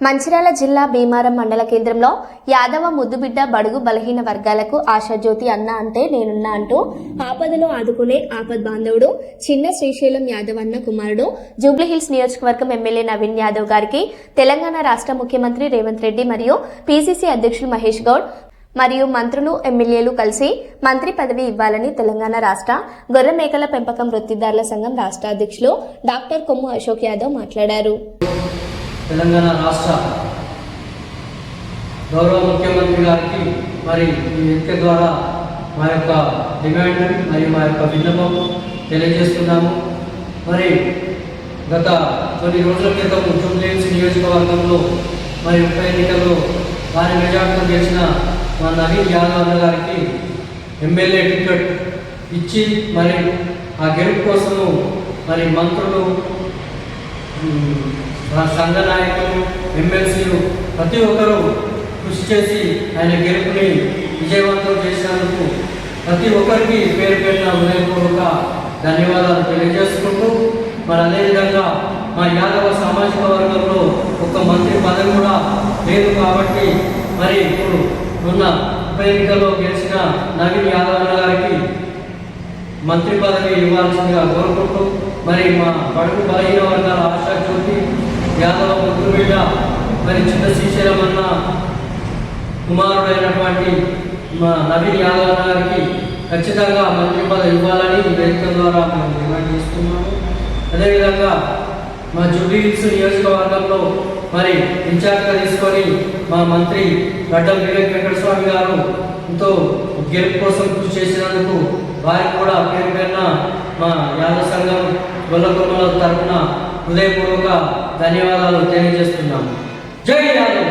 మంచిర్యాల జిల్లా భీమారం మండల కేంద్రంలో యాదవ ముద్దుబిడ్డ బడుగు బలహీన వర్గాలకు ఆశాజ్యోతి అన్న అంటే నేనున్నా అంటూ ఆపదలో ఆదుకునే ఆపద్ బాంధవుడు చిన్న శ్రీశైలం యాదవ్ అన్న కుమారుడు జూబ్లీహిల్స్ నియోజకవర్గం ఎమ్మెల్యే నవీన్ యాదవ్ గారికి తెలంగాణ రాష్ట్ర ముఖ్యమంత్రి రేవంత్ రెడ్డి మరియు పీసీసీ అధ్యక్షులు మహేష్ గౌడ్ మరియు మంత్రులు ఎమ్మెల్యేలు కలిసి మంత్రి పదవి ఇవ్వాలని తెలంగాణ రాష్ట్ర గొర్రె మేకల పెంపకం వృత్తిదారుల సంఘం రాష్ట్ర అధ్యక్షులు డాక్టర్ కొమ్ము అశోక్ యాదవ్ మాట్లాడారు. తెలంగాణ రాష్ట్ర గౌరవ ముఖ్యమంత్రి గారికి మరి ఈ వేదిక ద్వారా మా యొక్క డిమాండ్ మరియు మా యొక్క విన్నపం తెలియజేస్తున్నాము. మరి గత కొన్ని రోజుల క్రితం జూబ్లీహిల్స్ నియోజకవర్గంలో మరి ఉప ఎన్నికల్లో వారి మెజార్టీతో గెలిచిన మా నవీన్ యాదవ్ అన్న గారికి ఎమ్మెల్యే టికెట్ ఇచ్చి మరి ఆ గెలుపు కోసము మరి మంత్రులు సంఘ నాయకులు ఎమ్మెల్సీలు ప్రతి ఒక్కరూ కృషి చేసి ఆయన గెలుపుని విజయవంతం చేసినందుకు ప్రతి ఒక్కరికి పేరు పేరున హృదయపూర్వక ధన్యవాదాలు తెలియజేసుకుంటూ మరి అదేవిధంగా మా యాదవ సామాజిక వర్గంలో ఒక మంత్రి పదవి కూడా లేదు కాబట్టి మరి ఇప్పుడు ఉన్న ఉప ఎన్నికల్లో గెలిచిన నవీన్ యాదవ్ గారికి మంత్రి పదవి ఇవ్వాల్సిందిగా కోరుకుంటూ మరి మా బడుగు బలహీన వర్గం యాదవ ముద్దు మీద మరి చిన్న శ్రీశైలం కుమారుడైనటువంటి మా నవీన్ యాదవ్ గారికి ఖచ్చితంగా మంత్రి పదవి ఇవ్వాలని ఈ వేదిక ద్వారా మేము డిమాండ్ చేస్తున్నాము. అదేవిధంగా మా జూబ్లీహిల్స్ నియోజకవర్గంలో మరి ఇన్ఛార్జ్గా తీసుకొని మా మంత్రి గడ్డం వివేక్ వెంకటస్వామి గారు ఎంతో గెలుపు కోసం కృషి చేసినందుకు వారికి కూడా పేరు మా యాదవ సంఘం గొల్లకొమ్మల తరఫున హృదయపూర్వక ధన్యవాదాలు తెలియజేస్తున్నాము. జై యాదవ్